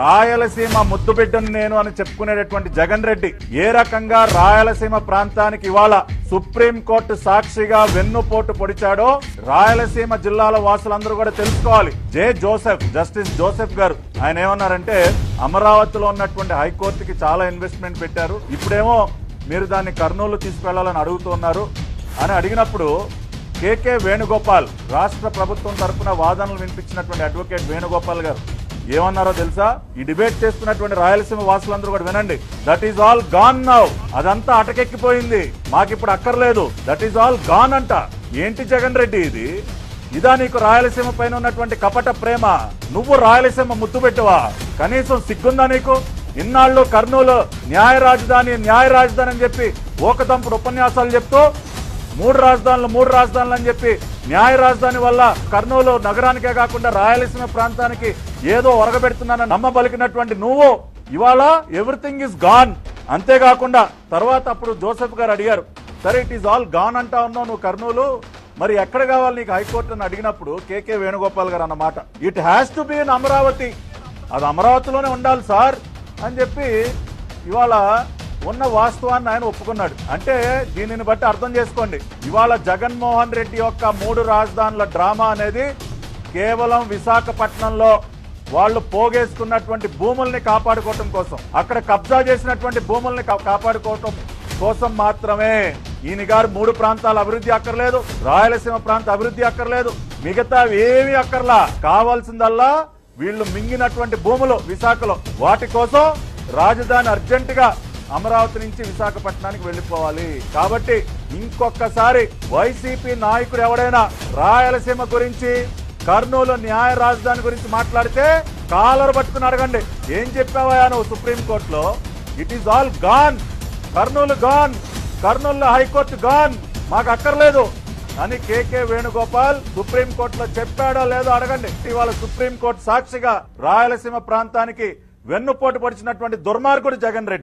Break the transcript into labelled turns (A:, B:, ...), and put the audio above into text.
A: రాయలసీమ ముద్దు బిడ్డను నేను అని చెప్పుకునేటటువంటి జగన్ రెడ్డి ఏ రకంగా రాయలసీమ ప్రాంతానికి ఇవాళ సుప్రీంకోర్టు సాక్షిగా వెన్నుపోటు పొడిచాడో రాయలసీమ జిల్లాల వాసులందరూ కూడా తెలుసుకోవాలి. జే జోసెఫ్ జస్టిస్ జోసెఫ్ గారు. ఆయన ఏమన్నారంటే అమరావతిలో ఉన్నటువంటి హైకోర్టుకి చాలా ఇన్వెస్ట్మెంట్ పెట్టారు. ఇప్పుడేమో మీరు దాన్ని కర్నూలు తీసుకెళ్ళాలని అడుగుతున్నారు అని అడిగినప్పుడు కేకే వేణుగోపాల్ రాష్ట్ర ప్రభుత్వం తరఫున వాదనలు వినిపించినటువంటి అడ్వకేట్ వేణుగోపాల్ గారు ఏమన్నారో తెలుసా? ఈ డిబేట్ చేస్తున్నటువంటి రాయలసీమ వాసులందరూ కూడా వినండి. That is all gone now అదంతా అటకెక్కిపోయింది. మాకిప్పుడు అక్కర్లేదు. దట్ ఈజ్ ఆల్ గాన్ అంట. ఏంటి జగన్ రెడ్డి ఇది? ఇదా నీకు రాయలసీమ పైన ఉన్నటువంటి కపట ప్రేమ? నువ్వు రాయలసీమ ముద్దు పెట్టవా? కనీసం సిగ్గుందా నీకు? ఇన్నాళ్ళు కర్నూలు న్యాయ రాజధాని న్యాయ రాజధాని అని చెప్పి ఓకదంపుడు ఉపన్యాసాలు చెప్తూ మూడు రాజధానులు మూడు రాజధానులు అని చెప్పి న్యాయ రాజధాని వల్ల కర్నూలు నగరానికే కాకుండా రాయలసీమ ప్రాంతానికి ఏదో ఒరగబెడుతున్నానని నమ్మబలికినటువంటి నువ్వు ఇవాళ ఎవ్రీథింగ్ ఇస్ గాన్ అంతేకాకుండా తర్వాత అప్పుడు జోసెఫ్ గారు అడిగారు సరే ఇట్ ఈస్ ఆల్ గాన్ అంటా ఉన్నావు నువ్వు కర్నూలు? మరి ఎక్కడ కావాలి నీకు హైకోర్టు? అని అడిగినప్పుడు కేకే వేణుగోపాల్ గారు అన్నమాట it has to be in Amaravati. అది అమరావతిలోనే ఉండాలి సార్. అని చెప్పి ఇవాళ ఉన్న వాస్తవాన్ని ఆయన ఒప్పుకున్నాడు. అంటే దీనిని బట్టి అర్థం చేసుకోండి. ఇవాళ జగన్మోహన్ రెడ్డి యొక్క మూడు రాజధానుల డ్రామా అనేది కేవలం విశాఖపట్నంలో వాళ్ళు పోగేసుకున్నటువంటి భూముల్ని కాపాడుకోవటం కోసం. అక్కడ కబ్జా చేసినటువంటి భూముల్ని కాపాడుకోవటం కోసం మాత్రమే ఈయన గారు మూడు ప్రాంతాల అభివృద్ధి అక్కర్లేదు రాయలసీమ ప్రాంత అభివృద్ధి అక్కర్లేదు మిగతా ఏమి అక్కర్లా. కావాల్సిందల్లా వీళ్ళు మింగినటువంటి భూములు విశాఖలో. వాటి కోసం రాజధాని అర్జెంటుగా అమరావతి నుంచి విశాఖపట్నానికి వెళ్ళిపోవాలి. కాబట్టి ఇంకొకసారి వైసీపీ నాయకుడు ఎవడైనా రాయలసీమ గురించి కర్నూలు న్యాయ రాజధాని గురించి మాట్లాడితే కాలర్ పట్టుకుని అడగండి. ఏం చెప్పావా నువ్వు సుప్రీంకోర్టులో it is all gone Kurnool gone Kurnool high court gone మాకు అక్కర్లేదు. అని కేకే వేణుగోపాల్ సుప్రీంకోర్టులో చెప్పాడో లేదో అడగండి. ఇవాళ సుప్రీంకోర్టు సాక్షిగా రాయలసీమ ప్రాంతానికి వెన్నుపోటు పడిచినటువంటి దుర్మార్గుడు జగన్ రెడ్డి.